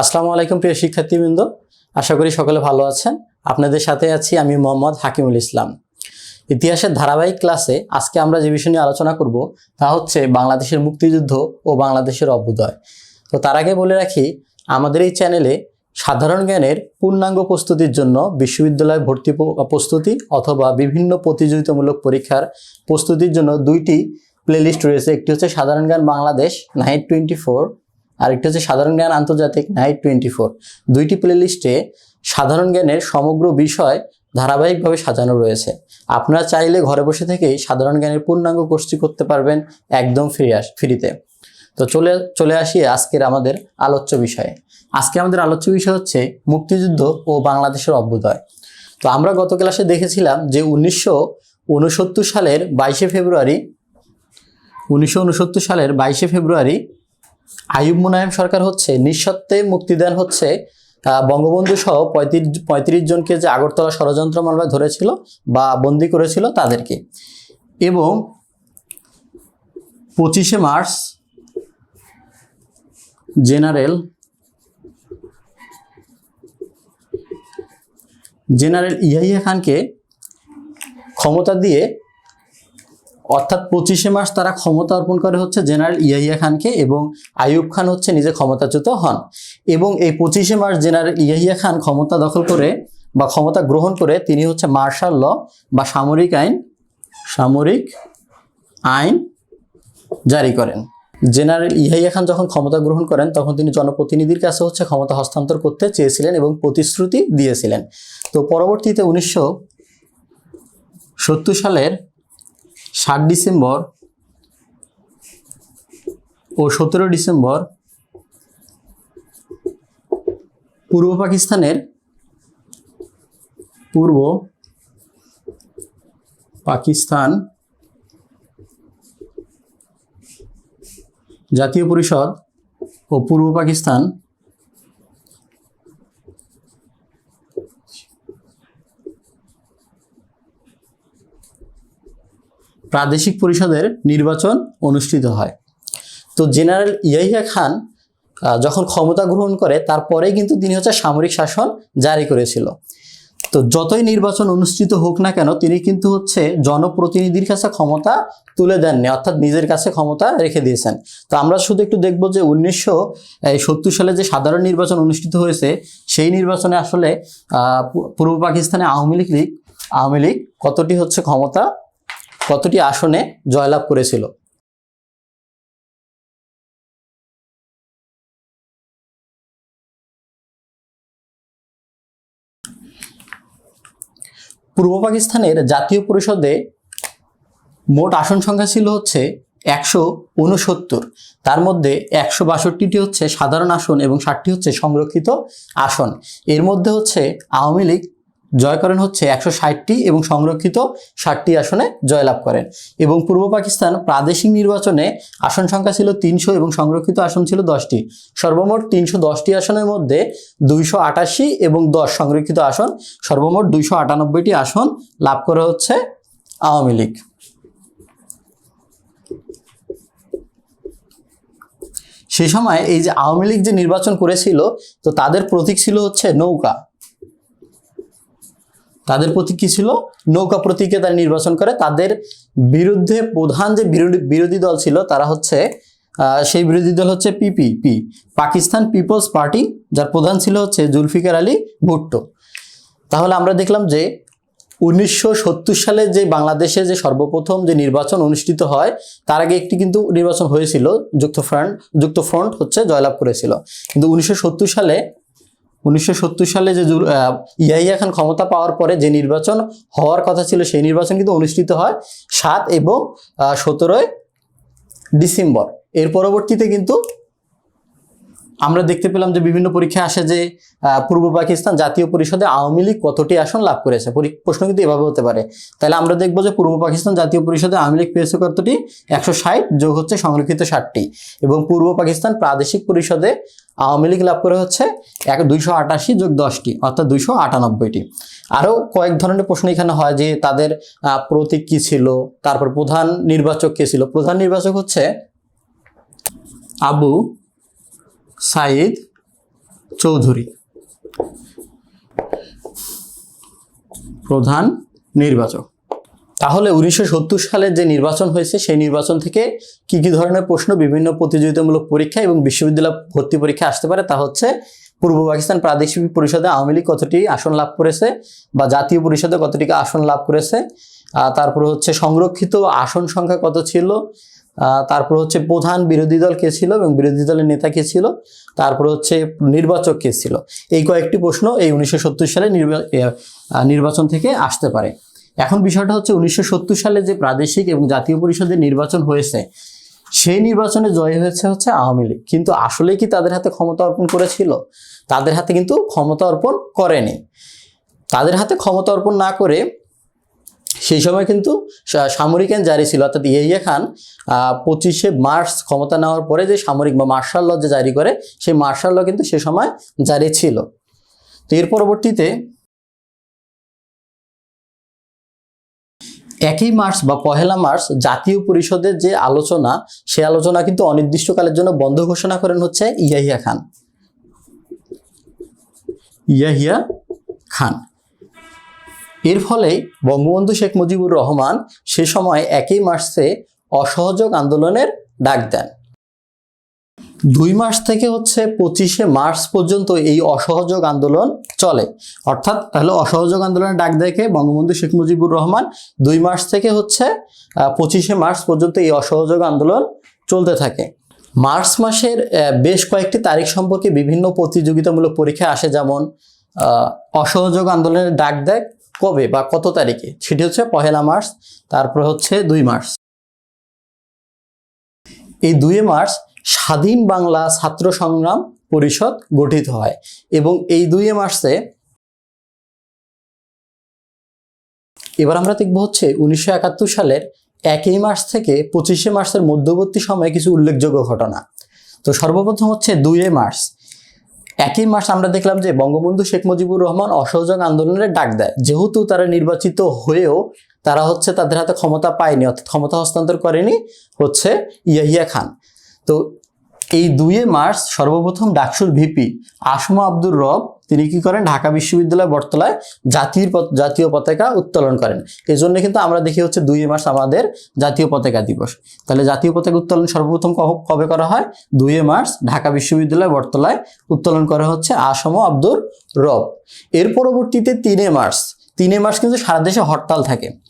আসসালামু আলাইকুম প্রিয় শিক্ষার্থীবৃন্দ। আশা করি সকলে ভালো আছেন। আপনাদের সাথে আছি আমি মোহাম্মদ হাকিমুল ইসলাম। ইতিহাসের ধারাবাহিক ক্লাসে আজকে আমরা যে বিষয় নিয়ে আলোচনা করব, তা হচ্ছে বাংলাদেশের মুক্তিযুদ্ধ ও বাংলাদেশের অভ্যুদয়। তো তার আগে বলে রাখি, আমাদের এই চ্যানেলে সাধারণ জ্ঞানের পূর্ণাঙ্গ প্রস্তুতির জন্য বিশ্ববিদ্যালয় ভর্তি প্রস্তুতি অথবা বিভিন্ন প্রতিযোগিতামূলক পরীক্ষার প্রস্তুতির জন্য দুইটি প্লেলিস্ট রয়েছে। একটি হচ্ছে সাধারণ জ্ঞান বাংলাদেশ নাইট টোয়েন্টি ফোর আর একটি হচ্ছে সাধারণ জ্ঞান আন্তর্জাতিক নাইট টোয়েন্টি ফোর। দুইটি প্লেলিস্টে সাধারণ জ্ঞানের সমগ্র বিষয় ধারাবাহিকভাবে সাজানো রয়েছে। আপনারা চাইলে ঘরে বসে থেকেই সাধারণ জ্ঞানের পূর্ণাঙ্গ কোর্সটি করতে পারবেন একদম ফ্রি আস ফ্রিতে। তো চলে চলে আসি আজকের আমাদের আলোচ্য বিষয়ে। আজকে আমাদের আলোচ্য বিষয় হচ্ছে মুক্তিযুদ্ধ ও বাংলাদেশের অভ্যুদয়। তো আমরা গত ক্লাসে দেখেছিলাম যে উনিশশো উনসত্তর সালের বাইশে ফেব্রুয়ারি, উনিশশো উনসত্তর সালের বাইশে ফেব্রুয়ারি আইয়ুব মুনায়েম সরকার হচ্ছে নিঃসত্ত্বে মুক্তিদান হচ্ছে বঙ্গবন্ধু সহ পঁয়ত্রিশ পঁয়ত্রিশ জনকে যে আগরতলা ষড়যন্ত্র মামলায় ধরেছিল বা বন্দি করেছিল তাদেরকে। এবং পঁচিশে মার্চ জেনারেল জেনারেল ইয়াহিয়া খানকে ক্ষমতা দিয়ে অর্থাৎ পঁচিশে মাস তারা ক্ষমতা অর্পণ করে হচ্ছে জেনারেল ইয়াহিয়া খানকে এবং আইয়ুব খান হচ্ছে নিজে ক্ষমতাচ্যুত হন। এবং এই পঁচিশে মার্চ জেনারেল ইয়াহিয়া খান ক্ষমতা দখল করে বা ক্ষমতা গ্রহণ করে তিনি হচ্ছে মার্শাল ল বা সামরিক আইন সামরিক আইন জারি করেন। জেনারেল ইহাইয়া খান যখন ক্ষমতা গ্রহণ করেন, তখন তিনি জনপ্রতিনিধির কাছে হচ্ছে ক্ষমতা হস্তান্তর করতে চেয়েছিলেন এবং প্রতিশ্রুতি দিয়েছিলেন। তো পরবর্তীতে উনিশশো সত্তর সালের সাত ডিসেম্বর ও সতেরো ডিসেম্বর পূর্ব পাকিস্তানের পূর্ব পাকিস্তান জাতীয় পরিষদ ও পূর্ব পাকিস্তান প্রাদেশিক পরিষদের নির্বাচন অনুষ্ঠিত হয়। তো জেনারেল ইয়াহিয়া খান যখন ক্ষমতা গ্রহণ করে, তারপরেই কিন্তু তিনি হচ্ছে সামরিক শাসন জারি করেছিল। তো যতই নির্বাচন অনুষ্ঠিত হোক না কেন, তিনি কিন্তু হচ্ছে জনপ্রতিনিধির কাছে ক্ষমতা তুলে দেননি, অর্থাৎ নিজের কাছে ক্ষমতা রেখে দিয়েছেন। তো আমরা শুধু একটু দেখব যে উনিশশো সত্তর সালে যে সাধারণ নির্বাচন অনুষ্ঠিত হয়েছে, সেই নির্বাচনে আসলে পূর্ব পাকিস্তানে আওয়ামী লীগ লীগ, আওয়ামী লীগ কতটি হচ্ছে ক্ষমতা কতটি আসনে জয়লাভ করেছিল? পূর্ব পাকিস্তানের জাতীয় পরিষদে মোট আসন সংখ্যা ছিল হচ্ছে একশো উনসত্তর। তার মধ্যে একশো বাষট্টিটি হচ্ছে সাধারণ আসন এবং ষাটটি হচ্ছে সংরক্ষিত আসন। এর মধ্যে হচ্ছে আওয়ামী লীগ জয় করেন হচ্ছে একশো ষাটটি এবং সংরক্ষিত ষাটটি আসনে জয়লাভ করেন। এবং পূর্ব পাকিস্তান প্রাদেশিক নির্বাচনে আসন সংখ্যা ছিল তিনশো এবং সংরক্ষিত আসন ছিল দশটি। সর্বমোট তিনশো দশটি আসনের মধ্যে দুইশো আটাশি এবং দশ সংরক্ষিত আসন, সর্বমোট দুইশো আটানব্বইটি আসন লাভ করে হচ্ছে আওয়ামী লীগ। সেই সময় এই যে আওয়ামী লীগ যে নির্বাচন করেছিল, তো তাদের প্রতীক ছিল হচ্ছে নৌকা। তাদের প্রতীক কি ছিল? নৌকা প্রতীকে তারা নির্বাচন করে। তাদের বিরুদ্ধে প্রধান যে বিরোধী বিরোধী দল ছিল, তারা হচ্ছে সেই বিরোধী দল হচ্ছে পিপিপি পাকিস্তান পিপলস পার্টি, যার প্রধান ছিল হচ্ছে জুলফিকার আলী ভুট্টো। তাহলে আমরা দেখলাম যে উনিশশো সত্তর সালে যে বাংলাদেশে যে সর্বপ্রথম যে নির্বাচন অনুষ্ঠিত হয়, তার আগে একটি কিন্তু নির্বাচন হয়েছিল যুক্ত ফ্রন্ট যুক্ত ফ্রন্ট হচ্ছে জয়লাভ করেছিল। কিন্তু উনিশশো সত্তর সালে উনিশশো সত্তর সালে যে ইয়াহিয়া খান ক্ষমতা পাওয়ার পরে যে নির্বাচন হওয়ার কথা ছিল, সেই নির্বাচন কিন্তু অনুষ্ঠিত হয় সাত এবং সতেরোই ডিসেম্বর। এর পরবর্তীতে কিন্তু আমরা দেখতে পেলাম যে বিভিন্ন পরীক্ষা আসে যে পূর্ব পাকিস্তান জাতীয় পরিষদে আওয়ামী লীগ কতটি আসন লাভ করেছে। পরি- প্রশ্ন কিন্তু এভাবে হতে পারে। তাহলে আমরা দেখব যে পূর্ব পাকিস্তান জাতীয় পরিষদে আওয়ামী লীগ পেয়েছে কতটি? একশো ষাট যোগ হচ্ছে সংরক্ষিত ষাটটি। এবং পূর্ব পাকিস্তান প্রাদেশিক পরিষদে আওয়ামী লীগ লাভ করে হচ্ছে এক, দুইশো আটাশি যোগ দশটি, অর্থাৎ দুইশো আটানব্বইটি। আরও কয়েক ধরনের প্রশ্ন এখানে হয় যে, তাদের প্রতীক কী ছিল? তারপর প্রধান নির্বাচক কে ছিল? প্রধান নির্বাচক হচ্ছে আবু সাইদ চৌধুরী। প্রধান নির্বাচক। তাহলে উনিশশো সালের যে নির্বাচন হয়েছে, সেই নির্বাচন থেকে কি কি ধরনের প্রশ্ন বিভিন্ন প্রতিযোগিতামূলক পরীক্ষা এবং বিশ্ববিদ্যালয় ভর্তি পরীক্ষা আসতে পারে তা হচ্ছে, পূর্ব পাকিস্তান প্রাদেশিক পরিষদে আওয়ামী লীগ কতটি আসন লাভ করেছে বা জাতীয় পরিষদে কতটি আসন লাভ করেছে তারপরে হচ্ছে সংরক্ষিত আসন সংখ্যা কত ছিল তারপর হচ্ছে প্রধান বিরোধী দল কে ছিল এবং বিরোধী দলের নেতা কে ছিল? তারপর হচ্ছে নির্বাচক কে ছিল? এই কয়েকটি প্রশ্ন এই উনিশশো সত্তর সালে নির্বা- নির্বাচন থেকে আসতে পারে। এখন বিষয়টা হচ্ছে উনিশশো সত্তর সালে যে প্রাদেশিক এবং জাতীয় পরিষদের নির্বাচন হয়েছে, সেই নির্বাচনে জয় হয়েছে হচ্ছে আওয়ামী লীগ। কিন্তু আসলে কি তাদের হাতে ক্ষমতা অর্পণ করেছিল? তাদের হাতে কিন্তু ক্ষমতা অর্পণ করেনি। তাদের হাতে ক্ষমতা অর্পণ না করে সেই সময় কিন্তু সামরিক আইন জারি ছিল। অর্থাৎ ইয়াহিয়া খান পঁচিশে মার্চ ক্ষমতা নেওয়ার পরে যে সামরিক বা মার্শাল ল যে জারি করে, সেই মার্শাল ল কিন্তু সে সময় জারি ছিল। তো এর পরবর্তীতে একই মার্চ বা পহেলা মার্চ জাতীয় পরিষদের যে আলোচনা, সে আলোচনা কিন্তু অনির্দিষ্টকালের জন্য বন্ধ ঘোষণা করেন হচ্ছে ইয়াহিয়া খান। ইয়াহিয়া খান। এর ফলে বঙ্গবন্ধু শেখ মুজিবুর রহমান সে সময় একই মার্চে অসহযোগ আন্দোলনের ডাক দেন। দুই মাস থেকে হচ্ছে পঁচিশে মার্চ পর্যন্ত এই অসহযোগ আন্দোলন চলে। অর্থাৎ তাহলে অসহযোগ আন্দোলনের ডাক দেখে বঙ্গবন্ধু শেখ মুজিবুর রহমান দুই মাস থেকে হচ্ছে পঁচিশে মার্চ পর্যন্ত এই অসহযোগ আন্দোলন চলতে থাকে। মার্চ মাসের বেশ কয়েকটি তারিখ সম্পর্কে বিভিন্ন প্রতিযোগিতামূলক পরীক্ষা আসে যেমন অসহযোগ আন্দোলনের ডাক দেয় কবে বা কত তারিখে? সেটি হচ্ছে পহেলা মার্চ, তারপর হচ্ছে দুই মার্চ। এই দুই মার্চ স্বাধীন বাংলা ছাত্র সংগ্রাম পরিষদ গঠিত হয় এবং এই দুই মার্চে এবার আমরা দেখব হচ্ছে উনিশশো একাত্তর সালের একই মার্চ থেকে পঁচিশে মার্চের মধ্যবর্তী সময়ে কিছু উল্লেখযোগ্য ঘটনা। তো সর্বপ্রথম হচ্ছে দুই মার্চ। একই মাস আমরা দেখলাম যে বঙ্গবন্ধু শেখ মুজিবুর রহমান অসহযোগ আন্দোলনের ডাক দেয়। যেহেতু তারা নির্বাচিত হয়েও তারা হচ্ছে তাদের হাতে ক্ষমতা পায়নি, অর্থাৎ ক্ষমতা হস্তান্তর করেনি হচ্ছে ইয়াহিয়া খান। তো এই দুইয়ে মার্চ সর্বপ্রথম ডাকসুর ভিপি আসমা আব্দুর রব তিনি কি করেন? ঢাকা বিশ্ববিদ্যালয় বটতলায় জাতির জাতীয় পতাকা উত্তোলন করেন। এই জন্য কিন্তু আমরা দেখি হচ্ছে দুই মার্চ আমাদের জাতীয় পতাকা দিবস। তাহলে জাতীয় পতাকা উত্তোলন সর্বপ্রথম কব- করা হয়? দুই মার্চ ঢাকা বিশ্ববিদ্যালয় বটতলায় উত্তোলন করা হচ্ছে আসম আব্দুর রব। এর পরবর্তীতে তিনে মার্চ। তিনে মার্চ কিন্তু সারা দেশে হরতাল থাকে।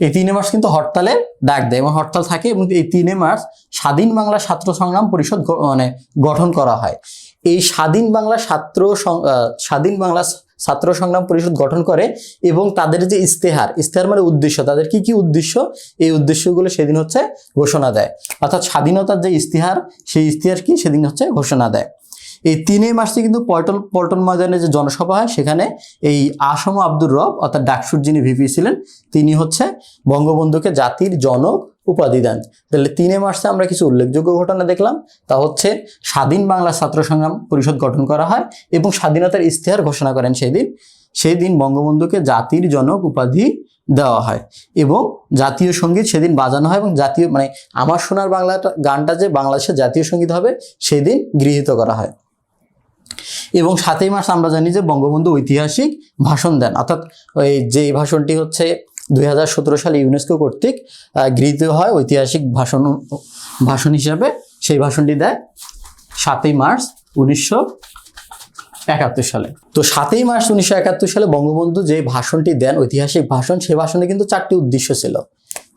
এই তিনে মার্চ কিন্তু হরতালের ডাক দেয় এবং হরতাল থাকে এবং এই তিনে মার্চ স্বাধীন বাংলা ছাত্র সংগ্রাম পরিষদ মানে গঠন করা হয়। এই স্বাধীন বাংলা ছাত্র স্বাধীন বাংলা ছাত্র সংগ্রাম পরিষদ গঠন করে এবং তাদের যে ইস্তেহার ইস্তেহার মানে উদ্দেশ্য, তাদের কি কি উদ্দেশ্য? এই উদ্দেশ্যগুলো সেদিন হচ্ছে ঘোষণা দেয়। অর্থাৎ স্বাধীনতার যে ইস্তিহার সেই ইস্তিহার কি সেদিন হচ্ছে ঘোষণা দেয়। এই তিনে মাসে কিন্তু পল্টন পল্টন ময়দানে যে জনসভা হয়, সেখানে এই আসম আব্দুর রব, অর্থাৎ ডাকসুর যিনি ভিপি ছিলেন, তিনি হচ্ছে বঙ্গবন্ধুকে জাতির জনক উপাধি দেন। তাহলে তিনে মার্চে আমরা কিছু উল্লেখযোগ্য ঘটনা দেখলাম। তা হচ্ছে, স্বাধীন বাংলা ছাত্র সংগ্রাম পরিষদ গঠন করা হয় এবং স্বাধীনতার ইস্তেহার ঘোষণা করেন সেই দিন সেই দিন বঙ্গবন্ধুকে জাতির জনক উপাধি দেওয়া হয় এবং জাতীয় সংগীত সেদিন বাজানো হয় এবং জাতীয় মানে আমার সোনার বাংলাটা গানটা যে বাংলাদেশের জাতীয় সংগীত হবে সেই দিন গৃহীত করা হয়। এবং সাতই মার্চ আমরা জানি যে বঙ্গবন্ধু ঐতিহাসিক ভাষণ দেন। অর্থাৎ ওই যে ভাষণটি হচ্ছে দুই হাজার সতেরো সালে ইউনেস্কো কর্তৃক গৃহীত হয় ঐতিহাসিক ভাষণ ভাষণ হিসাবে। সেই ভাষণটি দেয় সাতই মার্চ উনিশশো একাত্তর সালে। তো সাতই মার্চ উনিশশো একাত্তর সালে বঙ্গবন্ধু যে ভাষণটি দেন, ঐতিহাসিক ভাষণ, সেই ভাষণে কিন্তু চারটি উদ্দেশ্য ছিল।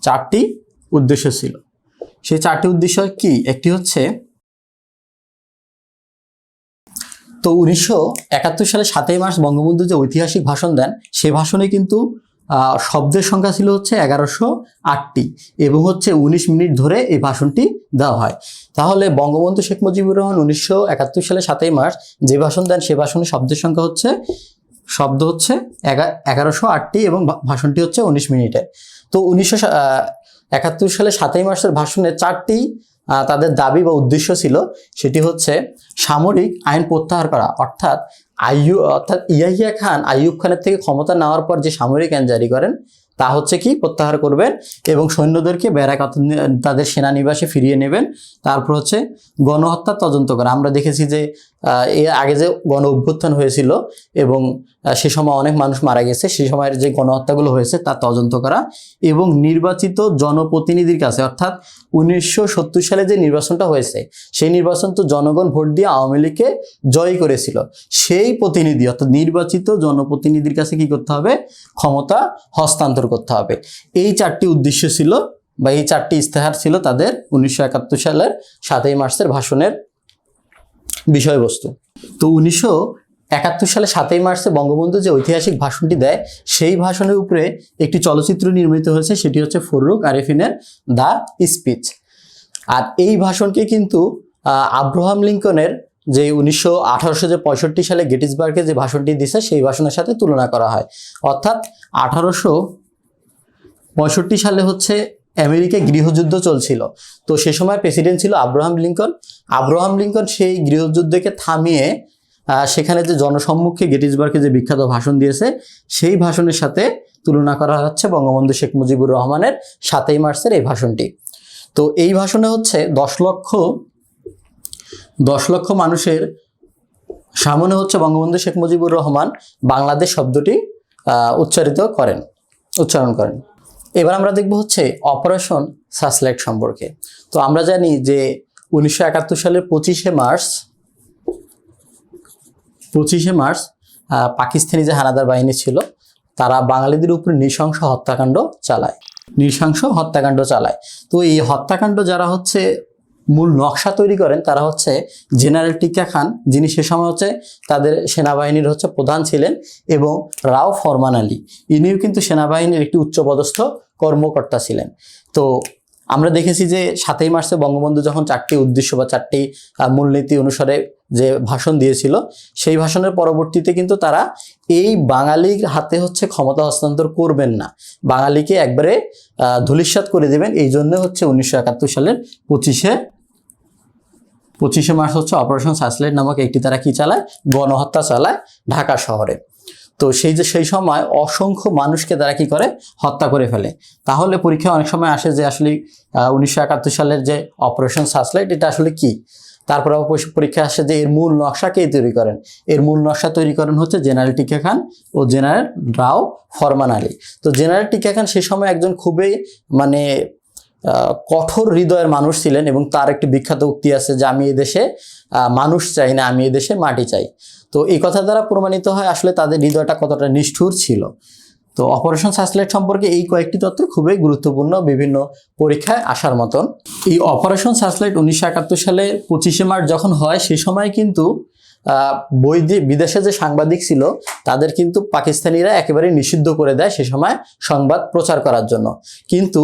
চারটি উদ্দেশ্য ছিল। সেই চারটি উদ্দেশ্য কি? একটি হচ্ছে, তো উনিশশো একাত্তর সালে সাতই মার্চ বঙ্গবন্ধু যে ঐতিহাসিক ভাষণ দেন, সে ভাষণে কিন্তু শব্দের সংখ্যা ছিল হচ্ছে এগারোশো আটটি এবং হচ্ছে উনিশ মিনিট ধরে এই ভাষণটি দেওয়া হয়। তাহলে বঙ্গবন্ধু শেখ মুজিবুর রহমান উনিশশো একাত্তর সালে সাতই মার্চ যে ভাষণ দেন সে ভাষণে শব্দের সংখ্যা হচ্ছে, শব্দ হচ্ছে এগা- এগারোশো আটটি এবং ভাষণটি হচ্ছে উনিশ মিনিটের তো উনিশশো একাত্তর সালে সাতই মার্চের ভাষণে চারটি তাদের দাবি বা উদ্দেশ্য ছিল, সেটি হচ্ছে সামরিক আইন প্রত্যাহার করা। অর্থাৎ আইয়ু, অর্থাৎ ইয়াহিয়া খান আইয়ুব খানের থেকে ক্ষমতা নেওয়ার পর যে সামরিক আইন জারি করেন, তা হচ্ছে কি? প্রত্যাহার করবেন এবং সৈন্যদেরকে ব্যারাকাত তাদের সেনানিবাসে ফিরিয়ে নেবেন। তারপর হচ্ছে গণহত্যা তদন্ত করা। আমরা দেখেছি যে এর আগে যে গণ অভ্যুত্থান হয়েছিল এবং সে সময় অনেক মানুষ মারা গেছে, সে সময়ের যে গণহত্যাগুলো হয়েছে তা তদন্ত করা এবং নির্বাচিত জনপ্রতিনিধির কাছে, অর্থাৎ উনিশশো সত্তর সালে যে নির্বাচনটা হয়েছে, সেই নির্বাচন তো জনগণ ভোট দিয়ে আওয়ামী লীগকে জয় করেছিল। সেই প্রতিনিধি, অর্থাৎ নির্বাচিত জনপ্রতিনিধির কাছে কি করতে হবে? ক্ষমতা হস্তান্তর করতে হবে। এই চারটি উদ্দেশ্য ছিল বা এই চারটি ইস্তেহার ছিল তাদের উনিশশো একাত্তর সালের সাতই মার্চের ভাষণের বিষয়বস্তু। তো উনিশশো একাত্তর সালে সাতই মার্চে বঙ্গবন্ধু যে ঐতিহাসিক ভাষণটি দেয়, সেই ভাষণের উপরে একটি চলচ্চিত্র নির্মিত হয়েছে, সেটি হচ্ছে ফররুক আরেফিনের দ্য স্পিচ। আর এই ভাষণকে কিন্তু আব্রাহাম লিঙ্কনের যে উনিশশো আঠারোশো যে পঁয়ষট্টি সালে গেটিসবার্গে যে ভাষণটি দিছে সেই ভাষণের সাথে তুলনা করা হয়। অর্থাৎ আঠারোশো পঁয়ষট্টি সালে হচ্ছে আমেরিকায় গৃহযুদ্ধ চলছিল। তো সে সময় প্রেসিডেন্ট ছিল আব্রাহাম লিঙ্কন। আব্রাহাম লিঙ্কন সেই গৃহযুদ্ধকে থামিয়ে সেখানে যে জনসম্মুখে গেটিসবার্গে যে বিখ্যাত ভাষণ দিয়েছে, সেই ভাষণের সাথে তুলনা করা হচ্ছে বঙ্গবন্ধু শেখ মুজিবুর রহমানের সাতই মার্চের এই ভাষণটি। তো এই ভাষণে হচ্ছে দশ লক্ষ দশ লক্ষ মানুষের সামনে হচ্ছে বঙ্গবন্ধু শেখ মুজিবুর রহমান বাংলাদেশ শব্দটি উচ্চারিত করেন, উচ্চারণ করেন। এবার আমরা দেখব হচ্ছে অপারেশন সাসলাইট সম্পর্কে। তো আমরা জানি যে উনিশশো একাত্তর সালের পঁচিশে মার্চ পঁচিশে মার্চ পাকিস্তানি যে হানাদার বাহিনী ছিল, তারা বাঙালিদের উপর নৃশংস হত্যাকাণ্ড চালায়। নৃশংস হত্যাকাণ্ড চালায়। তো এই হত্যাকাণ্ড যারা হচ্ছে মূল নকশা তৈরি করেন তারা হচ্ছে জেনারেল টিকা খান। যিনি সে সময় হচ্ছে তাদের সেনাবাহিনীর হচ্ছে প্রধান ছিলেন এবং রাও ফরমান আলী। ইনিও কিন্তু সেনাবাহিনীর একটি উচ্চপদস্থ কর্মকর্তা ছিলেন। তো আমরা দেখেছি যে সাতই মার্চে বঙ্গবন্ধু যখন চারটি উদ্দেশ্য বা চারটি মূলনীতি অনুসারে যে ভাষণ দিয়েছিল, সেই ভাষণের পরবর্তীতে কিন্তু তারা এই বাঙালির হাতে হচ্ছে ক্ষমতা হস্তান্তর করবেন না। বাঙালিকে একবারে ধূলিসাৎ করে দেবেন। এই জন্য হচ্ছে উনিশশো একাত্তর সালের পঁচিশে পঁচিশে মার্চ হচ্ছে অপারেশন সাসলাইট নামক একটি তারা কি চালায়? গণহত্যা চালায় ঢাকা শহরে। তো সেই যে, সেই সময় অসংখ্য মানুষকে তারা কি করে? হত্যা করে ফেলে। তাহলে পরীক্ষা অনেক সময় আসে যে, আসলে উনিশশো একাত্তর সালের যে অপারেশন সাসলাইট এটা আসলে কি? তারপরে পরীক্ষা- আসে যে, এর মূল নকশা কে তৈরি করেন? এর মূল নকশা তৈরি করেন হচ্ছে জেনারেল টিকা খান ও জেনারেল রাও ফরমান আলী। তো জেনারেল টিকা খান সে সময় একজন খুবই মানে কঠোর হৃদয়ের মানুষ ছিলেন এবং তার একটি বিখ্যাত উক্তি আছে যে আমি এদেশে মানুষ চাই না আমি এদেশে মাটি চাই। তো এই কথা দ্বারা প্রমাণিত হয় আসলে তাদের হৃদয়টা কতটা নিষ্ঠুর ছিল। তো অপারেশন সাসলাইট সম্পর্কে এই কয়েকটি তথ্য খুবই গুরুত্বপূর্ণ বিভিন্ন পরীক্ষায় আসার মতন। এই অপারেশন সাসলাইট উনিশশো একাত্তর সালে পঁচিশে মার্চ যখন হয় সে সময় কিন্তু আহ, বৈদে বিদেশে যে সাংবাদিক ছিল তাদের কিন্তু পাকিস্তানিরা একেবারে নিষিদ্ধ করে দেয় সে সময় সংবাদ প্রচার করার জন্য। কিন্তু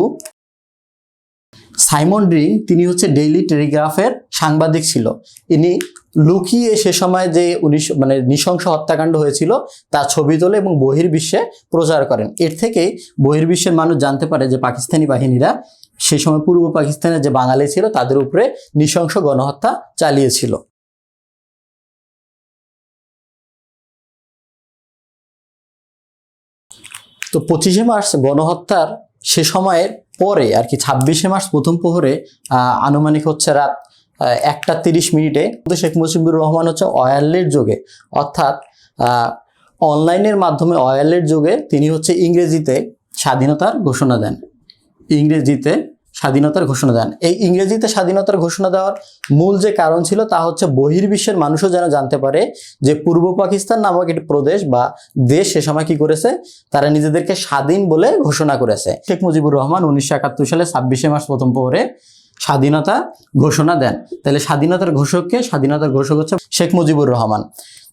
সাইমন ড্রিং তিনি হচ্ছে ডেইলি টেলিগ্রাফের সাংবাদিক ছিল। ইনি লুকিয়ে সে সময় যে উনিশ মানে নৃশংস হত্যাকাণ্ড হয়েছিল, তা ছবি তোলে এবং বহির্বিশ্বে প্রচার করেন। এর থেকেই বহির্বিশ্বের মানুষ জানতে পারে যে পাকিস্তানি বাহিনীরা সে সময় পূর্ব পাকিস্তানের যে বাঙালি ছিল, তাদের উপরে নৃশংস গণহত্যা চালিয়েছিল। তো পঁচিশে মার্চ গণহত্যার সে সময়ের পরে আর কি ছাব্বিশে মার্চ প্রথম প্রহরে আনুমানিক হচ্ছে রাত একটা তিরিশ মিনিটে শেখ মুজিবুর রহমান হচ্ছে অয়ালের যুগে, অর্থাৎ অনলাইনের মাধ্যমে অয়ালের যুগে তিনি হচ্ছে ইংরেজিতে স্বাধীনতার ঘোষণা দেন। ইংরেজিতে স্বাধীনতার ঘোষণা দেন। এই ইংরেজিতে স্বাধীনতার ঘোষণা দেওয়ার মূল যে কারণ ছিল তা হচ্ছে বহির্বিশ্বের মানুষও যেন জানতে পারে যে পূর্ব পাকিস্তান নামক একটি প্রদেশ বা দেশ সে সময় কি করেছে, তারা নিজেদেরকে স্বাধীন বলে ঘোষণা করেছে। শেখ মুজিবুর রহমান উনিশশো একাত্তর সালে ছাব্বিশে মার্চ প্রথম পরে স্বাধীনতা ঘোষণা দেন। তাহলে স্বাধীনতার ঘোষককে, স্বাধীনতার ঘোষক হচ্ছে শেখ মুজিবুর রহমান।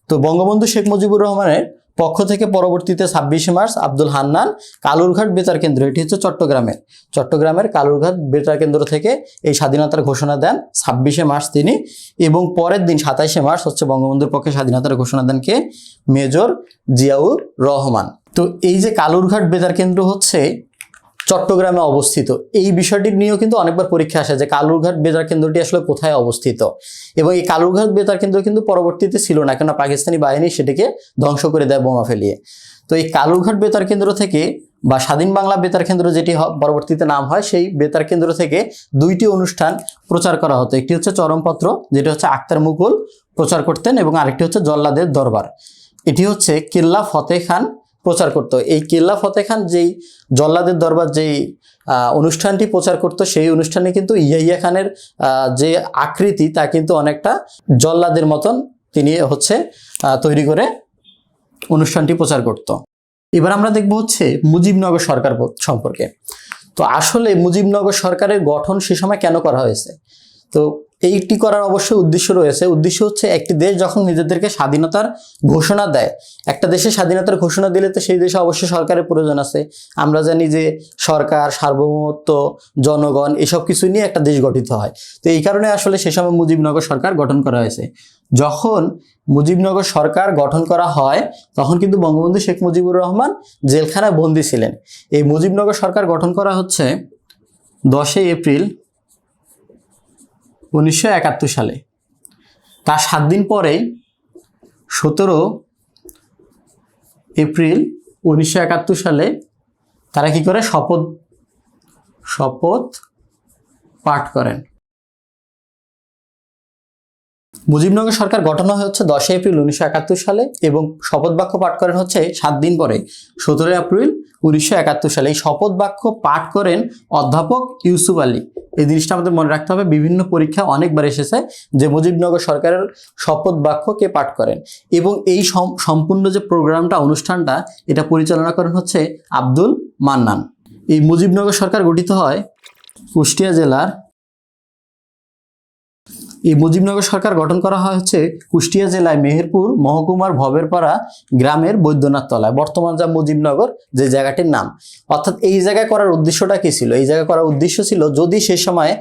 তো বঙ্গবন্ধু শেখ মুজিবুর রহমানের পক্ষ থেকে পরবর্তীতে ছাব্বিশে মার্চ আব্দুল হান্নান কালুরঘাট বেতার কেন্দ্র, এটি হচ্ছে চট্টগ্রামের। চট্টগ্রামের কালুরঘাট বেতার কেন্দ্র থেকে এই স্বাধীনতার ঘোষণা দেন ছাব্বিশে মার্চ তিনি এবং পরের দিন সাতাইশে মার্চ হচ্ছে বঙ্গবন্ধুর পক্ষে স্বাধীনতার ঘোষণা দেন কে? মেজর জিয়াউর রহমান। তো এই যে কালুরঘাট বেতার কেন্দ্র হচ্ছে চট্টগ্রামে অবস্থিত। এই বিষয়টি নিয়েও কিন্তু অনেকবার পরীক্ষা আসে যে কালুরঘাট বেতার কেন্দ্রটি আসলে কোথায় অবস্থিত। এবং এই কালুরঘাট বেতার কেন্দ্র কিন্তু পরবর্তীতে ছিল না, কেননা পাকিস্তানি বাহিনী সেটিকে ধ্বংস করে দেয় বোমা ফেলিয়ে। তো এই কালুরঘাট বেতার কেন্দ্র থেকে বা স্বাধীন বাংলা বেতার কেন্দ্র যেটি পরবর্তীতে নাম হয়, সেই বেতার কেন্দ্র থেকে দুইটি অনুষ্ঠান প্রচার করা হতো। একটি হচ্ছে চরমপত্র, যেটি হচ্ছে আক্তার মুকুল প্রচার করতেন, এবং আরেকটি হচ্ছে জল্লাদের দরবার। এটি হচ্ছে কেল্লা ফতে খান প্রচার করতো। এই কেল্লা ফতে খান যেই জল্লাদের দরবার যেই অনুষ্ঠানটি প্রচার করতো, সেই অনুষ্ঠানে কিন্তু ইয়াইয়া খানের যে আকৃতি তা কিন্তু অনেকটা জল্লাদের মতন তিনি হচ্ছে তৈরি করে অনুষ্ঠানটি প্রচার করত। এবার আমরা দেখব হচ্ছে মুজিবনগর সরকার সম্পর্কে। তো আসলে মুজিবনগর সরকারের গঠন সে সময় কেন করা হয়েছে? তো এইটি করার অবশ্যই উদ্দেশ্য রয়েছে। উদ্দেশ্য হচ্ছে একটি দেশ যখন নিজেদেরকে স্বাধীনতার ঘোষণা দেয়, একটা দেশে স্বাধীনতার ঘোষণা দিলে তো সেই দেশে অবশ্যই সরকারের প্রয়োজন আছে। আমরা জানি যে সরকার, সার্বভৌমত্ব, জনগণ এসব কিছু নিয়ে একটা দেশ গঠিত হয়। তো এই কারণে আসলে সে সময় মুজিবনগর সরকার গঠন করা হয়েছে। যখন মুজিবনগর সরকার গঠন করা হয়, তখন কিন্তু বঙ্গবন্ধু শেখ মুজিবুর রহমান জেলখানায় বন্দী ছিলেন। এই মুজিবনগর সরকার গঠন করা হচ্ছে দশই এপ্রিল উনিশশো একাত্তর সালে। তার সাত দিন পরেই সতেরো এপ্রিল উনিশশো একাত্তর সালে তারা কি করে? শপথ শপথ পাঠ করেন। মুজিবনগর সরকার গঠন হয় হচ্ছে দশই এপ্রিল উনিশশো একাত্তর সালে এবং শপথ বাক্য পাঠ করেন হচ্ছে সাত দিন পরে, সতেরোই এপ্রিল উনিশশো একাত্তর সালে এই শপথ বাক্য পাঠ করেন অধ্যাপক ইউসুফ আলী। এই জিনিসটা আমাদের মনে রাখতে হবে, বিভিন্ন পরীক্ষা অনেকবার এসেছে যে মুজিবনগর সরকারের শপথ বাক্য কে পাঠ করেন। এবং এই সম- সম্পূর্ণ যে প্রোগ্রামটা, অনুষ্ঠানটা, এটা পরিচালনা করেন হচ্ছে আব্দুল মান্নান। এই মুজিবনগর সরকার গঠিত হয় কুষ্টিয়া জেলার এই মুজিবনগর সরকার গঠন করা হয় কুষ্টিয়া জেলায় মেহেরপুর, মহকুমার ভবেরপাড়া গ্রামের বৈদ্যনাথ তলায়। বর্তমান যা মুজিবনগর, যে জায়গাটির নাম। অর্থাৎ এই জায়গায় করার উদ্দেশ্যটা কি ছিল? এই জায়গায় করার উদ্দেশ্য ছিল যদি সে সময়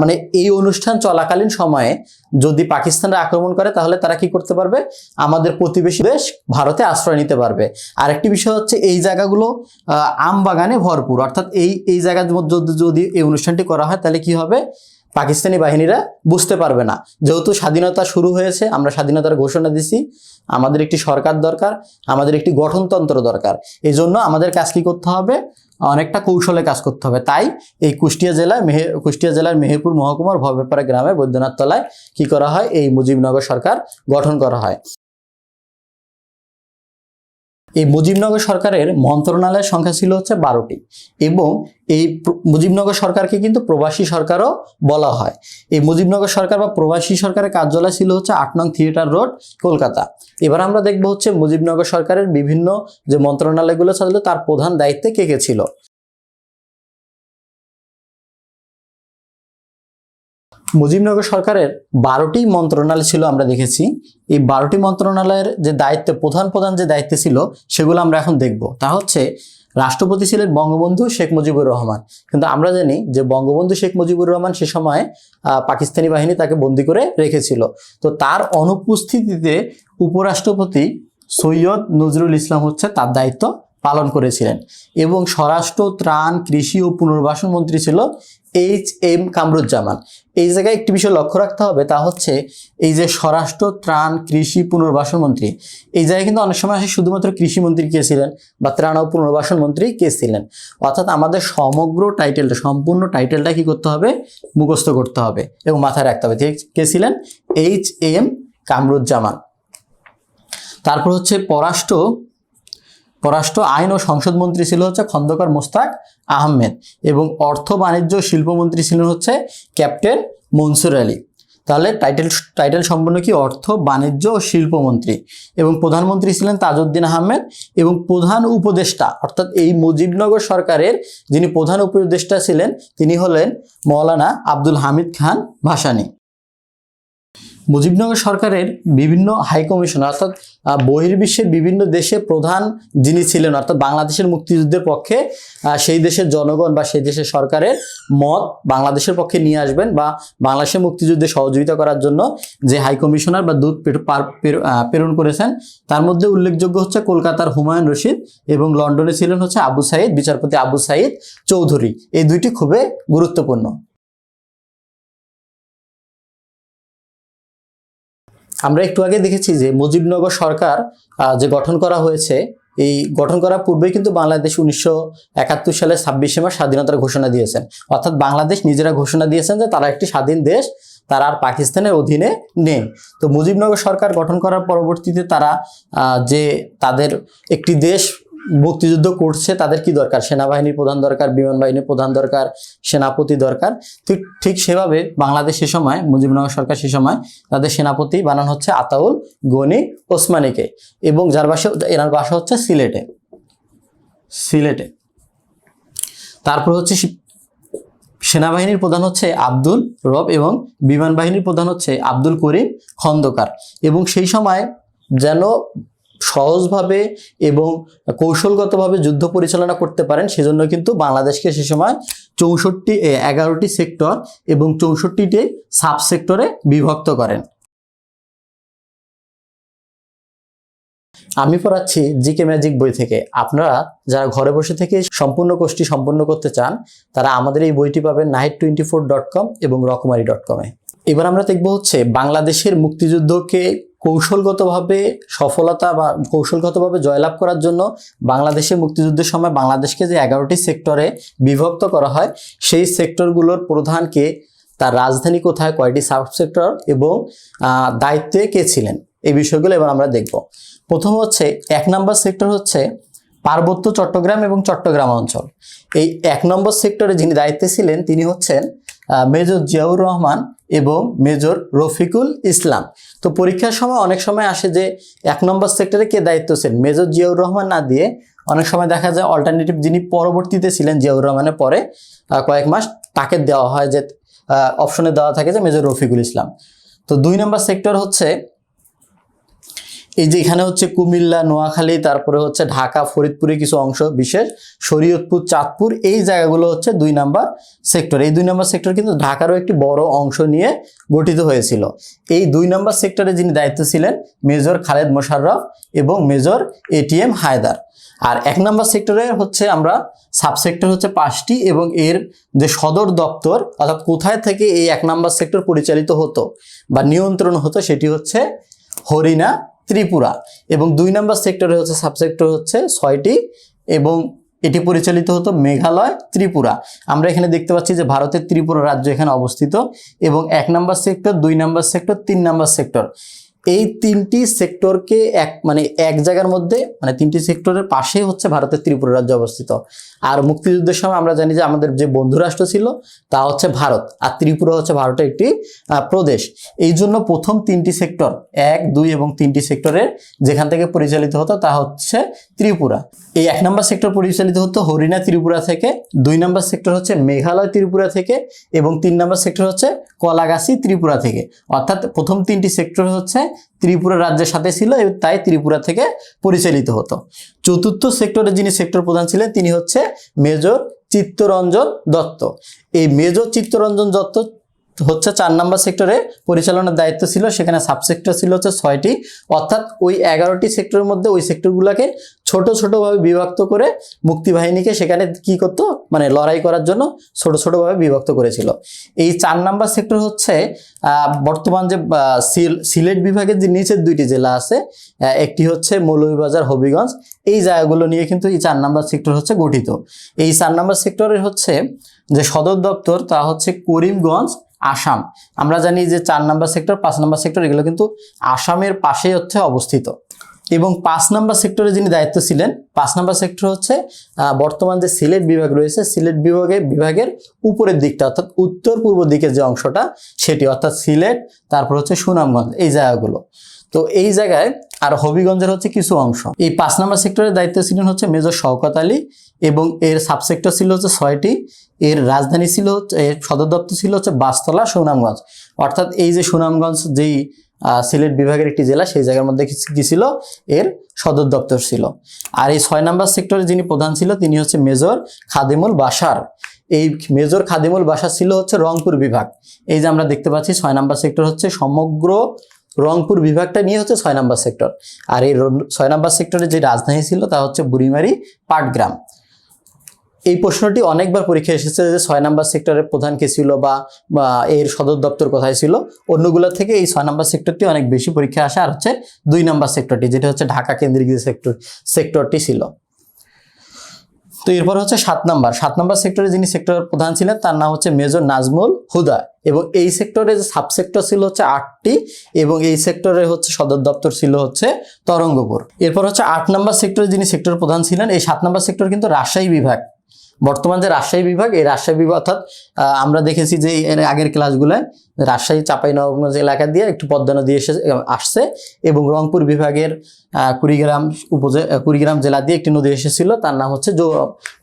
মানে এই অনুষ্ঠান চলাকালীন সময়ে যদি পাকিস্তানরা আক্রমণ করে, তাহলে তারা কি করতে পারবে? আমাদের প্রতিবেশী দেশ ভারতে আশ্রয় নিতে পারবে। আরেকটি বিষয় হচ্ছে এই জায়গাগুলো আম বাগানে ভরপুর। অর্থাৎ এই এই জায়গার মধ্যে যদি এই অনুষ্ঠানটি করা হয়, তাহলে কি হবে? পাকিস্তানি বাহিনীরা বুঝতে পারবে না। যেহেতু স্বাধীনতা শুরু হয়েছে, আমরা স্বাধীনতার ঘোষণা দিছি, আমাদের একটি সরকার দরকার, আমাদের একটি গঠনতন্ত্র দরকার। এই জন্য আমাদের কাজ কি করতে হবে? অনেকটা কৌশলে কাজ করতে হবে। তাই এই কুষ্টিয়া জেলায় মেহে, কুষ্টিয়া জেলার মেহেরপুর মহকুমার ভবেপাড়া গ্রামে বৈদ্যনাথ তলায় কি করা হয়? এই মুজিবনগর সরকার গঠন করা হয়। এই মুজিবনগর সরকারের মন্ত্রণালয়ের সংখ্যা ছিল হচ্ছে বারোটি এবং এই মুজিবনগর সরকারকে কিন্তু প্রবাসী সরকারও বলা হয়। এই মুজিবনগর সরকার বা প্রবাসী সরকারের কার্যালয় ছিল হচ্ছে আট নং থিয়েটার রোড, কলকাতা। এবার আমরা দেখব হচ্ছে মুজিবনগর সরকারের বিভিন্ন যে মন্ত্রণালয়গুলো ছিল, তার প্রধান দায়িত্বে কে কে ছিল? মুজিবনগর সরকারের বারোটি মন্ত্রণালয় ছিল আমরা দেখেছি। এই বারোটি মন্ত্রণালয়ের যে দায়িত্ব, প্রধান প্রধান যে দায়িত্ব ছিল, সেগুলো আমরা এখন দেখব। তা হচ্ছে, রাষ্ট্রপতি ছিলেন বঙ্গবন্ধু শেখ মুজিবুর রহমান। কিন্তু আমরা জানি যে বঙ্গবন্ধু শেখ মুজিবুর রহমান সে সময় পাকিস্তানি বাহিনী তাকে বন্দি করে রেখেছিল। তো তার অনুপস্থিতিতে উপরাষ্ট্রপতি সৈয়দ নজরুল ইসলাম হচ্ছে তার দায়িত্ব পালন করেছিলেন। এবং স্বরাষ্ট্র, ত্রাণ, কৃষি ও পুনর্বাসন মন্ত্রী ছিল এইচ এম কামরুজ্জামান। এই জায়গায় একটি বিষয় লক্ষ্য রাখতে হবে, তা হচ্ছে এই যে স্বরাষ্ট্র, ত্রাণ, কৃষি, পুনর্বাসন মন্ত্রী, এই জায়গায় কিন্তু অনেক সময় আসে শুধুমাত্র কৃষি মন্ত্রী কে ছিলেন বা ত্রাণ ও পুনর্বাসন মন্ত্রী কে ছিলেন। অর্থাৎ আমাদের সমগ্র টাইটেলটা সম্পূর্ণ টাইটেলটা কি করতে হবে? মুখস্থ করতে হবে এবং মাথায় রাখতে হবে। কে ছিলেন? H M Kamaruzzaman. তারপর হচ্ছে পররাষ্ট্র পররাষ্ট্র আইন ও সংসদ মন্ত্রী ছিল হচ্ছে খন্দকার মোস্তাক আহমেদ এবং অর্থ বাণিজ্য শিল্পমন্ত্রী ছিলেন হচ্ছে ক্যাপ্টেন মনসুর আলী। তাহলে টাইটেল টাইটেল সম্পূর্ণ কি? অর্থ, বাণিজ্য ও শিল্পমন্ত্রী এবং প্রধানমন্ত্রী ছিলেন তাজউদ্দিন আহমেদ এবং প্রধান উপদেষ্টা, অর্থাৎ এই মুজিবনগর সরকারের যিনি প্রধান উপদেষ্টা ছিলেন, তিনি হলেন মৌলানা আব্দুল হামিদ খান ভাসানী। মুজিবনগর সরকারের বিভিন্ন হাই কমিশন, অর্থাৎ বহির্বিশ্বের বিভিন্ন দেশে প্রধান যিনি ছিলেন, অর্থাৎ বাংলাদেশের মুক্তিযুদ্ধের পক্ষে সেই দেশের জনগণ বা সেই দেশের সরকারের মত বাংলাদেশের পক্ষে নিয়ে আসবেন বা বাংলাদেশের মুক্তিযুদ্ধে সহযোগিতা করার জন্য যে হাই কমিশনার বা দূত প্রেরণ করেছেন, তার মধ্যে উল্লেখযোগ্য হচ্ছে কলকাতার হুমায়ুন রশিদ এবং লন্ডনে ছিলেন হচ্ছে আবু সাইদ, বিচারপতি আবু সাইদ চৌধুরী। এই দুইটি খুবই গুরুত্বপূর্ণ। আমরা একটু আগে দেখেছি যে মুজিবনগর সরকার যে গঠন করা হয়েছে, এই গঠন করার পূর্বে কিন্তু বাংলাদেশ উনিশশো একাত্তর সালে ছাব্বিশে মার্চ স্বাধীনতার ঘোষণা দিয়েছেন। অর্থাৎ বাংলাদেশ নিজেরা ঘোষণা দিয়েছেন যে তারা একটি স্বাধীন দেশ, তারা আর পাকিস্তানের অধীনে নেই। তো মুজিবনগর সরকার গঠন করার পরবর্তীতে তারা যে তাদের একটি দেশ মুক্তিযুদ্ধ করছে, তাদের কি দরকার? সেনাবাহিনীর প্রধান দরকার, বিমান বাহিনীর প্রধান দরকার, সেনাপতি দরকার। ঠিক ঠিক সেভাবে বাংলাদেশ সে সময়, মুজিবনগর সরকার সে সময় তাদের সেনাপতি বানানো হচ্ছে আতাউল গনি ওসমানীকে এবং যার বাসা, এনার বাসা হচ্ছে সিলেটে। সিলেটে। তারপর হচ্ছে সেনাবাহিনীর প্রধান হচ্ছে আব্দুল রব এবং বিমান বাহিনীর প্রধান হচ্ছে আব্দুল করিম খন্দকার। এবং সেই সময় যেন সহজভাবে এবং কৌশলগতভাবে যুদ্ধ পরিচালনা করতে পারেন, সেজন্য কিন্তু বাংলাদেশকে সে সময় চৌষট্টি এগারোটি সেক্টর এবং চৌষট্টিটি সাব সেক্টরে বিভক্ত করেন। আমি পড়াচ্ছি জিকে ম্যাজিক বই থেকে। আপনারা যারা ঘরে বসে থেকে সম্পূর্ণ কোর্সটি সম্পন্ন করতে চান, তারা আমাদের এই বইটি পাবেন night twenty four dot com এবং রকমারি ডট কমে এবার আমরা দেখব হচ্ছে বাংলাদেশের মুক্তিযুদ্ধকে কৌশলগতভাবে সফলতা বা কৌশলগতভাবে জয়লাভ করার জন্য বাংলাদেশের মুক্তিযুদ্ধের সময় বাংলাদেশকে যে এগারোটি সেক্টরে বিভক্ত করা হয়, সেই সেক্টরগুলোর প্রধানকে তার রাজধানী কোথায়, কয়টি সাব সেক্টর এবং দায়িত্বে কে ছিলেন? এই বিষয়গুলো এবার আমরা দেখব। প্রথম হচ্ছে, এক নম্বর সেক্টর হচ্ছে পার্বত্য চট্টগ্রাম এবং চট্টগ্রাম অঞ্চল। এই এক নম্বর সেক্টরে যিনি দায়িত্বে ছিলেন, তিনি হচ্ছেন মেজর জিয়াউর রহমান এবং মেজর রফিকুল ইসলাম। তো পরীক্ষার সময় অনেক সময় আসে যে এক নম্বর সেক্টরে কে দায়িত্ব ছিলেন? মেজর জিয়াউর রহমান না দিয়ে অনেক সময় দেখা যায় অল্টারনেটিভ যিনি পরবর্তীতে ছিলেন জিয়াউর রহমানের পরে কয়েক মাস তাকে দেওয়া হয় যে অপশনে দেওয়া থাকে যে মেজর রফিকুল ইসলাম। তো দুই নম্বর সেক্টর হচ্ছে এই যে এখানে হচ্ছে কুমিল্লা, নোয়াখালী, তারপরে হচ্ছে ঢাকা ফরিদপুরের কিছু অংশ বিশেষ, শরীয়তপুর, চাঁদপুর, এই জায়গাগুলো হচ্ছে দুই নাম্বার সেক্টর। এই দুই নাম্বার সেক্টর কিন্তু ঢাকারও একটি বড় অংশ নিয়ে গঠিত হয়েছিল। এই দুই নাম্বার সেক্টরে যিনি দায়িত্ব ছিলেন, মেজর খালেদ মোশাররফ এবং মেজর এটিএম হায়দার। আর এক নাম্বার সেক্টরে হচ্ছে আমরা সাবসেক্টর হচ্ছে পাঁচটি এবং এর যে সদর দপ্তর, অর্থাৎ কোথায় থেকে এই এক নাম্বার সেক্টর পরিচালিত হতো বা নিয়ন্ত্রণ হতো সেটি হচ্ছে হরিণা ত্রিপুরা এবং দুই নম্বর সেক্টরে হচ্ছে সাবসেক্টর হচ্ছে ছয়টি এবং এটি পরিচালিত হতো মেঘালয়, ত্রিপুরা। আমরা এখানে দেখতে পাচ্ছি যে ভারতের ত্রিপুরা রাজ্য এখানে অবস্থিত এবং এক নম্বর সেক্টর, দুই নম্বর সেক্টর, তিন নম্বর সেক্টর। এই তিনটি সেক্টরকে এক মানে এক জায়গার মধ্যে মানে তিনটি সেক্টরের পাশে হচ্ছে ভারতের ত্রিপুরা রাজ্য অবস্থিত। আর মুক্তিযুদ্ধের সময় আমরা জানি যে আমাদের যে বন্ধু রাষ্ট্র ছিল, তা হচ্ছে ভারত। আর ত্রিপুরা হচ্ছে ভারতের একটি প্রদেশ। এই জন্য প্রথম তিনটি সেক্টর, এক, দুই এবং তিনটি সেক্টরের যেখান থেকে পরিচালিত হতো, তা হচ্ছে ত্রিপুরা। এই এক নম্বর সেক্টর পরিচালিত হতো হরিণা ত্রিপুরা থেকে, দুই নম্বর সেক্টর হচ্ছে মেঘালয় ত্রিপুরা থেকে, এবং তিন নম্বর সেক্টর হচ্ছে কলাগাছি ত্রিপুরা থেকে। অর্থাৎ প্রথম তিনটি সেক্টর হচ্ছে ত্রিপুরা রাজ্যের সাথে ছিল তাই ত্রিপুরা থেকে পরিচালিত হতো। চতুর্থ সেক্টরে যিনি সেক্টর প্রধান ছিলেন, তিনি হচ্ছে মেজর চিত্তরঞ্জন দত্ত। এই মেজর চিত্তরঞ্জন দত্ত হচ্ছে চার নম্বর সেক্টরে পরিচালনার দায়িত্ব ছিল, সেখানে সাবসেক্টর ছিল হচ্ছে ছয়টি। অর্থাৎ ওই এগারোটি সেক্টরের মধ্যে ওই সেক্টরগুলোকে ছোট ছোটভাবে বিভক্ত করে মুক্তিবাহিনীকে সেখানে কি করতো? মানে লড়াই করার জন্য ছোট ছোটভাবে বিভক্ত করেছিল। এই চার নাম্বার সেক্টর হচ্ছে বর্তমান যে সিল- সিলেট বিভাগের যে নিচের দুইটি জেলা আছে একটি হচ্ছে মৌলভীবাজার, হবিগঞ্জ। এই জায়গাগুলো নিয়ে কিন্তু এই চার নাম্বার সেক্টর হচ্ছে গঠিত। এই চার নাম্বার সেক্টরের হচ্ছে যে সদর দপ্তর, তা হচ্ছে করিমগঞ্জ, আসাম। আমরা জানি যে চার নাম্বার সেক্টর, পাঁচ নাম্বার সেক্টর, এগুলো কিন্তু আসামের পাশেই হচ্ছে অবস্থিত। এবং পাঁচ নাম্বার সেক্টরে যিনি দায়িত্ব ছিলেন, পাঁচ নাম্বার সেক্টর হচ্ছে বর্তমান যে সিলেট বিভাগ রয়েছে, সিলেট বিভাগে, বিভাগের উপরের দিকটা, অর্থাৎ উত্তর পূর্ব দিকের যে অংশটা, সেটি, অর্থাৎ সিলেট, তারপর হচ্ছে সুনামগঞ্জ, এই জায়গাগুলো। তো এই জায়গায় আর হবিগঞ্জের হচ্ছে কিছু অংশ। এই পাঁচ নাম্বার সেক্টরের দায়িত্ব ছিলেন হচ্ছে মেজর শওকত আলী এবং এর সাবসেক্টর ছিল হচ্ছে ছয়টি। এর রাজধানী ছিল হচ্ছে- এর সদর দপ্তর ছিল হচ্ছে বাসতলা, সুনামগঞ্জ। অর্থাৎ এই যে সুনামগঞ্জ যেই সিলেট বিভাগের একটি জেলা, সেই জায়গার মধ্যে কি- ছিল? এর সদর দপ্তর ছিল। আর এই ছয় নম্বর সেক্টরে যিনি প্রধান ছিল, তিনি হচ্ছে মেজর খাদিমুল বাসার এই মেজর খাদিমুল বাসার ছিল হচ্ছে রংপুর বিভাগ। এই যে আমরা দেখতে পাচ্ছি, ছয় নম্বর সেক্টর হচ্ছে সমগ্র রংপুর বিভাগটা নিয়ে হচ্ছে ছয় নম্বর সেক্টর। আর এই ছয় নম্বর সেক্টরে যে রাজধানী ছিল, তা হচ্ছে বুড়িমারি পাটগ্রাম। এই প্রশ্নটি অনেকবার পরীক্ষা এসেছে যে ছয় নম্বর সেক্টরের প্রধান কে ছিল বা এর সদর দপ্তর কোথায় ছিল। অন্যগুলো থেকে এই ছয় নম্বর সেক্টরটি অনেক বেশি পরীক্ষা আসে, আর হচ্ছে দুই নম্বর সেক্টরটি, যেটা হচ্ছে ঢাকা কেন্দ্রিক যে সেক্টর, সেক্টরটি ছিল। তো এরপর হচ্ছে সাত নম্বর। সাত নম্বর সেক্টরে যিনি সেক্টর প্রধান ছিলেন, তার নাম হচ্ছে মেজর নাজমুল হুদা এবং এই সেক্টরে যে সাব সেক্টর ছিল হচ্ছে আটটি এবং এই সেক্টরে হচ্ছে সদর দপ্তর ছিল হচ্ছে তরঙ্গপুর। এরপর হচ্ছে আট নম্বর সেক্টরে যিনি সেক্টর প্রধান ছিলেন, এই সাত নম্বর সেক্টর কিন্তু রাজশাহী বিভাগ। বর্তমান যে রাজশাহী বিভাগ এই রাজশাহী বিভাগ অর্থাৎ আমরা দেখেছি যে আগের ক্লাসগুলোয় রাজশাহী চাঁপাইনবাবগঞ্জ এলাকা দিয়ে একটু পদ্মা নদী এসে আসছে এবং রংপুর বিভাগের কুড়িগ্রাম উপজে আহ, কুড়িগ্রাম জেলা দিয়ে একটি নদী এসেছিল। তার নাম হচ্ছে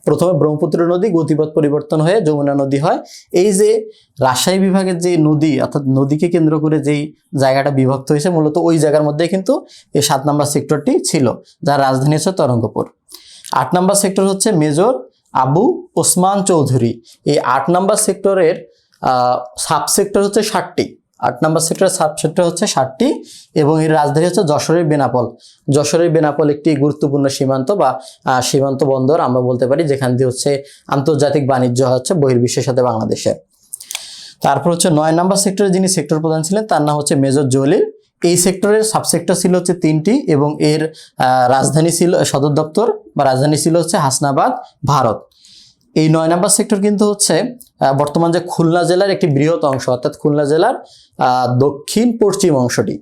প্রথমে ব্রহ্মপুত্র নদী গতিপথ পরিবর্তন হয়ে যমুনা নদী হয়। এই যে রাজশাহী বিভাগের যে নদী অর্থাৎ নদীকে কেন্দ্র করে যেই জায়গাটা বিভক্ত হয়েছে মূলত ওই জায়গার মধ্যে কিন্তু এই সাত নম্বর সেক্টরটি ছিল যার রাজধানী হচ্ছে তরঙ্গপুর। আট নম্বর সেক্টর হচ্ছে মেজর আবু ওসমান চৌধুরী। এই আট নম্বর সেক্টরের সাব সেক্টর হচ্ছে ষাটটি। আট নম্বর সেক্টরের সাব সেক্টর হচ্ছে ষাটটি এবং এর রাজধানী হচ্ছে যশোরের বেনাপল। যশোরের বেনাপল একটি গুরুত্বপূর্ণ সীমান্ত বা সীমান্ত বন্দর আমরা বলতে পারি, যেখান দিয়ে হচ্ছে আন্তর্জাতিক বাণিজ্য হচ্ছে বহির্বিশ্বের সাথে বাংলাদেশে তারপর হচ্ছে নয় নাম্বার সেক্টরে যিনি সেক্টর প্রধান ছিলেন, তার নাম হচ্ছে মেজর জলিল এই সেক্টরের সাবসেক্টর ছিল হচ্ছে তিনটি এবং এর রাজধানী ছিল, সদর দপ্তর বা রাজধানী ছিল হচ্ছে হাসনাবাদ, ভারত। এই নয় নম্বর সেক্টর কিন্তু হচ্ছে বর্তমান যে খুলনা জেলার একটি বৃহৎ অংশ, অর্থাৎ খুলনা জেলার দক্ষিণ পশ্চিম অংশটি।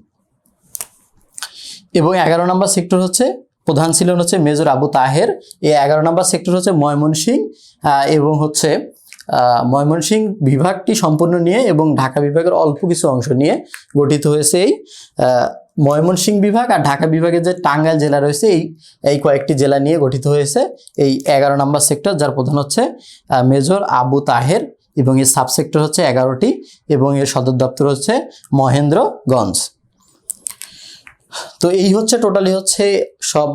এবং এগারো নম্বর সেক্টর হচ্ছে, প্রধান ছিলেন হচ্ছে মেজর আবু তাহের। এই এগারো নম্বর সেক্টর হচ্ছে ময়মনসিং এবং হচ্ছে আহ, ময়মনসিং বিভাগটি সম্পূর্ণ নিয়ে এবং ঢাকা বিভাগের অল্প কিছু অংশ নিয়ে গঠিত হয়েছে এই আহ, ময়মনসিং বিভাগ আর ঢাকা বিভাগের যে টাঙ্গাইল জেলা রয়েছে এই এই কয়েকটি জেলা নিয়ে গঠিত হয়েছে। এই এগারো নম্বর সেক্টর যার প্রধান হচ্ছে মেজর আবু তাহের এবং এর সাব সেক্টর হচ্ছে এগারোটি এবং এর সদর দপ্তর হচ্ছে মহেন্দ্রগঞ্জ। তো এই হচ্ছে টোটালি হচ্ছে সব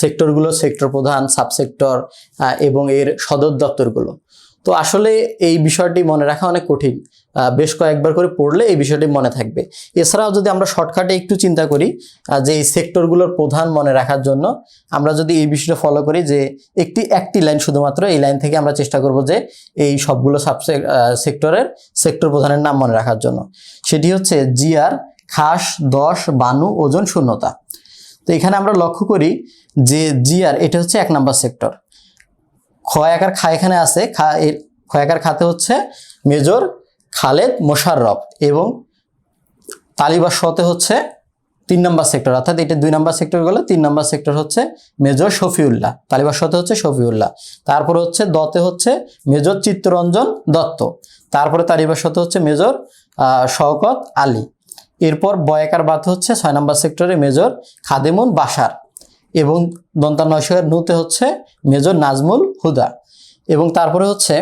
সেক্টরগুলো সেক্টর প্রধান সাব সেক্টর এবং এর সদর দপ্তরগুলো। তো আসলে এই বিষয়টি মনে রাখা অনেক কঠিন। বেশ কয়েকবার করে পড়লে এই বিষয়টি মনে থাকবে। এছাড়াও যদি আমরা শর্টকাটে একটু চিন্তা করি যে এই সেক্টরগুলোর প্রধান মনে রাখার জন্য আমরা যদি এই বিষয়টা ফলো করি যে একটি একটি লাইন শুধুমাত্র এই লাইন থেকে আমরা চেষ্টা করব যে এই সবগুলো সাব সেক্টরের সেক্টর প্রধানের নাম মনে রাখার জন্য। সেটি হচ্ছে জিআর খাস, দশ, বানু, ওজন, শূন্যতা। তো এখানে আমরা লক্ষ্য করি যে জিআর এটা হচ্ছে এক নাম্বার সেক্টর ক্ষয় আকার খা এখানে আছে। খা এর ক্ষয় আকার খাতে হচ্ছে মেজর খালেদ মোশাররফ এবং তালিবাস শতে হচ্ছে তিন নম্বর সেক্টর। অর্থাৎ এটা দুই নম্বর সেক্টর গেলে তিন নম্বর সেক্টর হচ্ছে মেজর শফিউল্লাহ তালিবাস শতে হচ্ছে শফিউল্লাহ। তারপরে হচ্ছে দতে হচ্ছে মেজর চিত্তরঞ্জন দত্ত। তারপরে তালিবাস শতে হচ্ছে মেজর শওকত আলী। এরপর বয়াকার বাদ হচ্ছে ছয় নম্বর সেক্টরে মেজর খাদেমুন বাসার এবং দন্তানয়সের নুতে হচ্ছে মেজর নাজমুল হুদা। এবং তারপরে হচ্ছে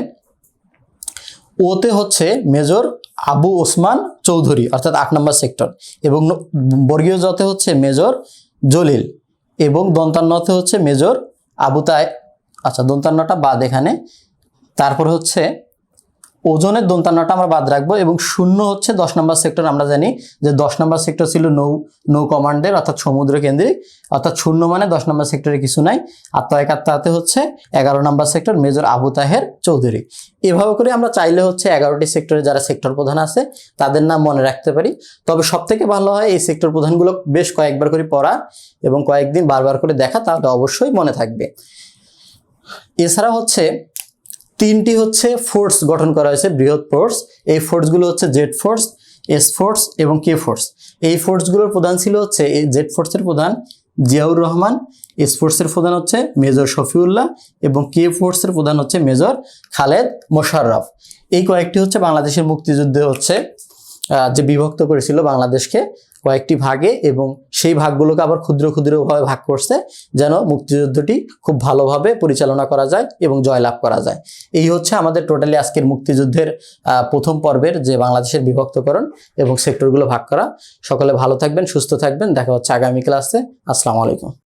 ওতে হচ্ছে মেজর আবু ওসমান চৌধুরী, অর্থাৎ আট নম্বর সেক্টর। এবং বর্গীয় জতে হচ্ছে মেজর জলিল এবং দন্তান্নতে হচ্ছে মেজর আবু তাই আচ্ছা দন্তান্নটা বাদ এখানে। তারপর হচ্ছে ওজনের দন্তান্নটা আমরা বাদ রাখব এবং শূন্য হচ্ছে দশ নম্বর সেক্টর আমরা জানি যে দশ নম্বর সেক্টর ছিল নৌ নৌ কমান্ডের অর্থাৎ সমুদ্র কেন্দ্রিক। অর্থাৎ শূন্য মানে দশ নম্বর সেক্টরে কিছু নাই। আর তয়কাত্তাতে হচ্ছে এগারো number sector major Abu Taher Chowdhury. এভাবে করে আমরা চাইলে হচ্ছে এগারোটি সেক্টরে যারা সেক্টর প্রধান আছে, তাদের নাম মনে রাখতে পারি। তবে সব থেকে ভালো হয় এই সেক্টর প্রধানগুলো বেশ কয়েকবার করে পড়া এবং কয়েকদিন বারবার করে দেখা, তাহলে অবশ্যই মনে থাকবে। এছাড়া হচ্ছে তিনটি হচ্ছে ফোর্স গঠন করা হয়েছে, বৃহৎ ফোর্স এই ফোর্সগুলো হচ্ছে জেড ফোর্স এস ফোর্স এবং কে ফোর্স এই ফোর্সগুলোর প্রধান ছিল হচ্ছে এই জেড ফোর্সের প্রধান জিয়াউর রহমান এস ফোর্সের প্রধান হচ্ছে মেজর শফিউল্লাহ এবং কে ফোর্সের প্রধান হচ্ছে মেজর খালেদ মোশাররফ। এই কয়েকটি হচ্ছে বাংলাদেশের মুক্তিযুদ্ধে হচ্ছে যে বিভক্ত করেছিল বাংলাদেশকে কয়েকটি ভাগে এবং সেই ভাগগুলোকে আবার ক্ষুদ্র ক্ষুদ্রভাবে ভাগ করছে যেন মুক্তিযুদ্ধটি খুব ভালোভাবে পরিচালনা করা যায় এবং জয়লাভ করা যায়। এই হচ্ছে আমাদের টোটালি আজকের মুক্তিযুদ্ধের প্রথম পর্বের যে বাংলাদেশের বিভক্তকরণ এবং সেক্টরগুলো ভাগ করা। সকলে ভালো থাকবেন, সুস্থ থাকবেন। দেখা হচ্ছে আগামী ক্লাসে। আসসালামু আলাইকুম।